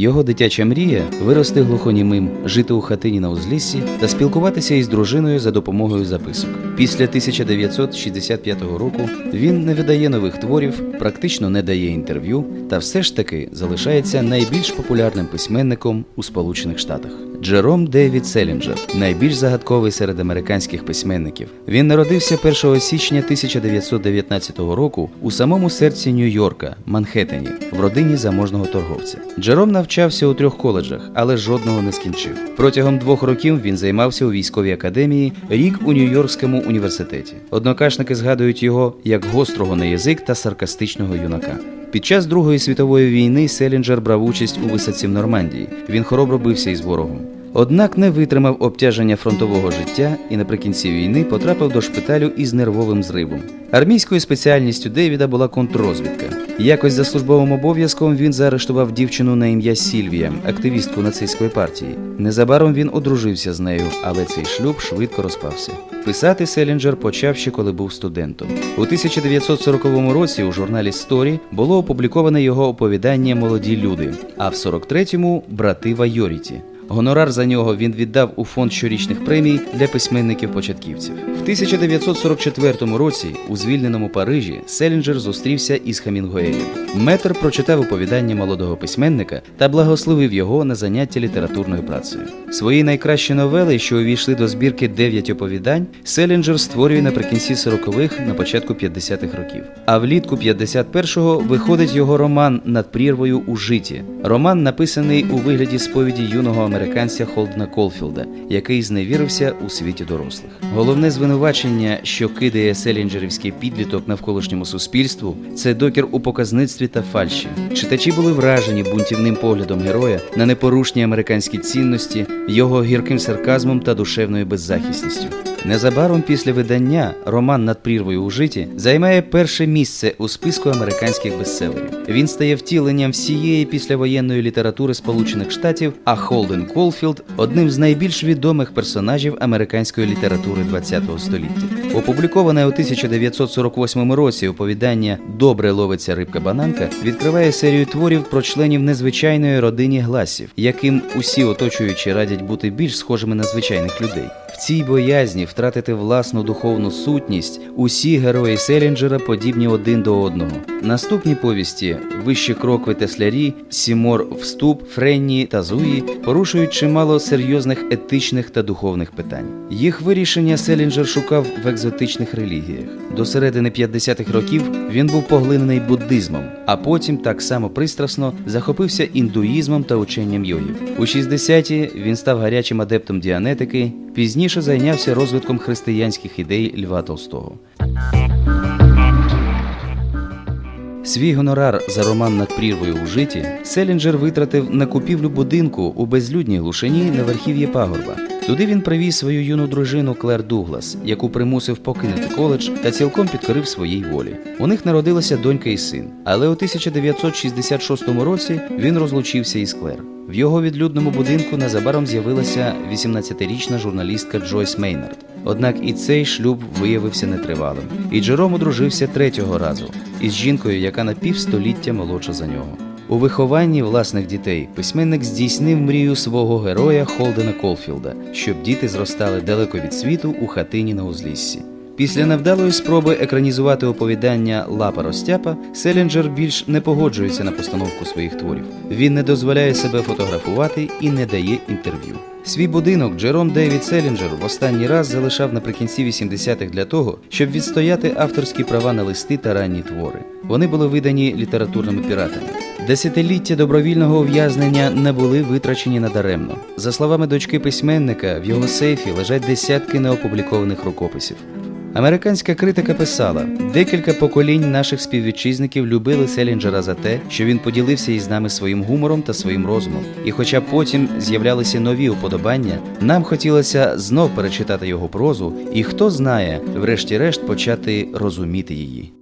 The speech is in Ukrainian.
Його дитяча мрія вирости глухонімим, жити у хатині на узліссі та спілкуватися із дружиною за допомогою записок. Після 1965 року він не видає нових творів, практично не дає інтерв'ю, та все ж таки залишається найбільш популярним письменником у Сполучених Штатах. Джером Дейвід Селінджер найбільш загадковий серед американських письменників. Він народився 1 січня 1919 року у самому серці Нью-Йорка, Манхеттені, в родині заможного торговця. Джером навчався у трьох коледжах, але жодного не скінчив. Протягом двох років він займався у військовій академії, рік у Нью-Йоркському університеті. Однокашники згадують його як гострого на язик та саркастичного юнака. Під час Другої світової війни Селінджер брав участь у висадці в Нормандії. Він хоробро бився із ворогом. Однак не витримав обтяження фронтового життя і наприкінці війни потрапив до шпиталю із нервовим зривом. Армійською спеціальністю Девіда була контррозвідка. Якось за службовим обов'язком він заарештував дівчину на ім'я Сільвія, активістку нацистської партії. Незабаром він одружився з нею, але цей шлюб швидко розпався. Писати Селінджер почав ще коли був студентом. У 1940 році у журналі Story було опубліковане його оповідання Молоді люди, а в 43-му брати Вайоріті. Гонорар за нього він віддав у фонд щорічних премій для письменників-початківців. В 1944 році у звільненому Парижі Селінджер зустрівся із Хемінгуеєм. Метр прочитав оповідання молодого письменника та благословив його на заняття літературною працею. Свої найкращі новели, що увійшли до збірки «Дев'ять оповідань, Селінджер створює наприкінці 40-х, на початку 50-х років. А влітку 51-го виходить його роман над прірвою у житі. Роман написаний у вигляді сповіді юного американця Холдена Колфілда, який зневірився у світі дорослих. Головне звинувачення, що кидає селінджерівський підліток навколишньому суспільству, це докір у показництві та фальші. Читачі були вражені бунтівним поглядом героя на непорушні американські цінності, його гірким сарказмом та душевною беззахисністю. Незабаром після видання роман над прірвою у житті займає перше місце у списку американських бестселерів. Він стає втіленням всієї післявоєнної літератури Сполучених Штатів, а Холден Колфілд одним з найбільш відомих персонажів американської літератури ХХ століття. Опубліковане у 1948 році оповідання Добре ловиться рибка бананка відкриває серію творів про членів незвичайної родині гласів, яким усі оточуючі радять бути більш схожими на звичайних людей. В цій боязні втратити власну духовну сутність усі герої Селінджера подібні один до одного. Наступні повісті Вищі крокви Теслярі, Сімор Вступ, Френні та Зуї порушують чимало серйозних етичних та духовних питань. Їх вирішення Селінджер шукав в екзотичних релігіях. До середини 50-х років він був поглинений буддизмом, а потім так само пристрасно захопився індуїзмом та ученням йогів. У 60-ті він став гарячим адептом діанетики, пізніше зайнявся розвитком християнських ідей Льва Толстого. Свій гонорар за роман над прірвою у житті Селінджер витратив на купівлю будинку у безлюдній глушині на верхів'ї пагорба. Туди він привіз свою юну дружину Клер Дуглас, яку примусив покинути коледж та цілком підкорив своїй волі. У них народилася донька і син, але у 1966 році він розлучився із Клер. В його відлюдному будинку незабаром з'явилася 18-річна журналістка Джойс Мейнард. Однак і цей шлюб виявився нетривалим. І Джером одружився третього разу із жінкою, яка на півстоліття молодша за нього. У вихованні власних дітей письменник здійснив мрію свого героя Холдена Колфілда, щоб діти зростали далеко від світу у хатині на узліссі. Після невдалої спроби екранізувати оповідання Лапа Ростяпа, Селінджер більш не погоджується на постановку своїх творів. Він не дозволяє себе фотографувати і не дає інтерв'ю. Свій будинок Джером Дейвід Селінджер в останній раз залишав наприкінці 80-х для того, щоб відстояти авторські права на листи та ранні твори. Вони були видані літературними піратами. Десятиліття добровільного ув'язнення не були витрачені надаремно. За словами дочки письменника, в його сейфі лежать десятки неопублікованих рукописів. Американська критика писала: декілька поколінь наших співвітчизників любили Селінджера за те, що він поділився із нами своїм гумором та своїм розумом. І хоча потім з'являлися нові уподобання, нам хотілося знов перечитати його прозу, і хто знає, врешті-решт почати розуміти її.